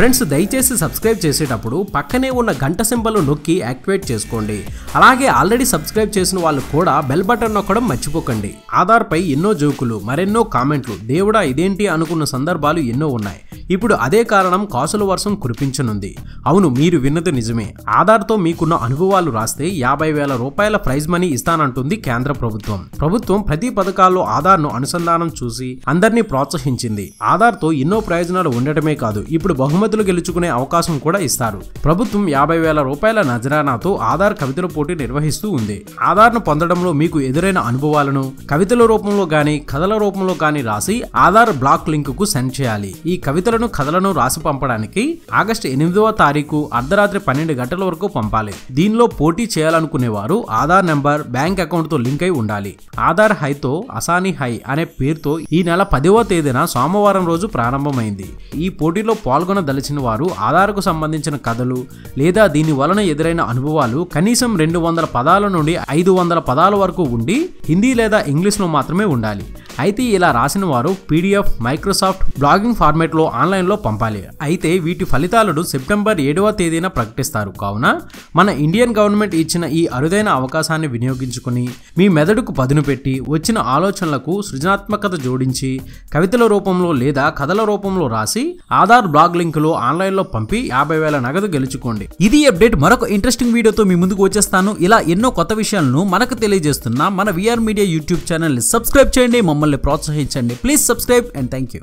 Friends దయచేసి subscribe చేసేటప్పుడు పక్కనే ఉన్న గంట సింబల్ నొక్కి యాక్టివేట్ చేసుకోండి. అలాగే ఆల్రెడీ సబ్స్క్రైబ్ చేసిన వాళ్ళు కూడా బెల్ బటన్ నొక్కడం మర్చిపోకండి. ఆధార్పై ఎన్నో జోకులు మరెన్నో కామెంట్లు. దేవుడా ఇదేంటి అనుకున్న సందర్భాలు ఎన్నో ఉన్నాయి. ఇప్పుడు అదే కారణం కాసుల వర్షం కురిపించనుంది. అవును మీరు విన్నది నిజమే. ఆధార్తో మీకున్న అనుభవాలు రాస్తే యాభై వేల రూపాయల ప్రైజ్ మనీ ఇస్తానంటుంది కేంద్ర ప్రభుత్వం. ప్రభుత్వం ప్రతి పథకాల్లో ఆధార్ను అనుసంధానం చూసి అందరినీ ప్రోత్సహించింది. ఆధార్తో ఎన్నో ప్రయోజనాలు ఉండటమే కాదు ఇప్పుడు బహుమతులు గెలుచుకునే అవకాశం కూడా ఇస్తారు. ప్రభుత్వం యాభై వేల రూపాయల నజరానాతో ఆధార్ కవితల పోటీ నిర్వహిస్తూ ఉంది. ఆధార్ను పొందడంలో మీకు ఎదురైన అనుభవాలను కవితల రూపంలో గాని కథల రూపంలో గాని రాసి ఆధార్ బ్లాక్ లింక్కు సెండ్ చేయాలి. ఈ కవితలను కథలను రాసి పంపడానికి ఆగస్టు ఎనిమిదవ తారీఖు అర్ధరాత్రి పన్నెండు గంటల వరకు పంపాలి. దీనిలో పోటీ చేయాలనుకునేవారు ఆధార్ నెంబర్ బ్యాంక్ అకౌంట్తో లింక్ అయి ఉండాలి. ఆధార్ హైతో అసానీ హై అనే పేరుతో ఈ నెల పదవ తేదీన సోమవారం రోజు ప్రారంభమైంది. ఈ పోటీలో పాల్గొనదలిచిన వారు ఆధార్కు సంబంధించిన కథలు లేదా దీని వలన ఎదురైన అనుభవాలు కనీసం రెండు వందల పదాల నుండి ఐదు వందల పదాల వరకు ఉండి హిందీ లేదా ఇంగ్లీష్లో మాత్రమే ఉండాలి. అయితే ఇలా రాసిన వారు పీడిఎఫ్ మైక్రోసాఫ్ట్ బ్లాగింగ్ ఫార్మేట్లో ఆన్లైన్లో పంపాలి. అయితే వీటి ఫలితాలను సెప్టెంబర్ ఏడవ తేదీన ప్రకటిస్తారు. కావున మన ఇండియన్ గవర్నమెంట్ ఇచ్చిన ఈ అరుదైన అవకాశాన్ని వినియోగించుకుని మీ మెదడుకు పదును పెట్టి వచ్చిన ఆలోచనలకు సృజనాత్మకత జోడించి కవితల రూపంలో లేదా కథల రూపంలో రాసి ఆధార్ బ్లాగ్ లింకులో ఆన్లైన్లో పంపి యాభై వేల నగదు గెలుచుకోండి. ఇది అప్డేట్ మరొక ఇంట్రెస్టింగ్ వీడియోతో మీ ముందుకు వచ్చేస్తాను. ఇలా ఎన్నో కొత్త విషయాలను మనకు తెలియజేస్తున్న మన విఆర్ మీడియా యూట్యూబ్ ఛానల్ని సబ్స్క్రైబ్ చేయండి. మమ్మల్ని ప్రోత్సహించండి. Please subscribe and thank you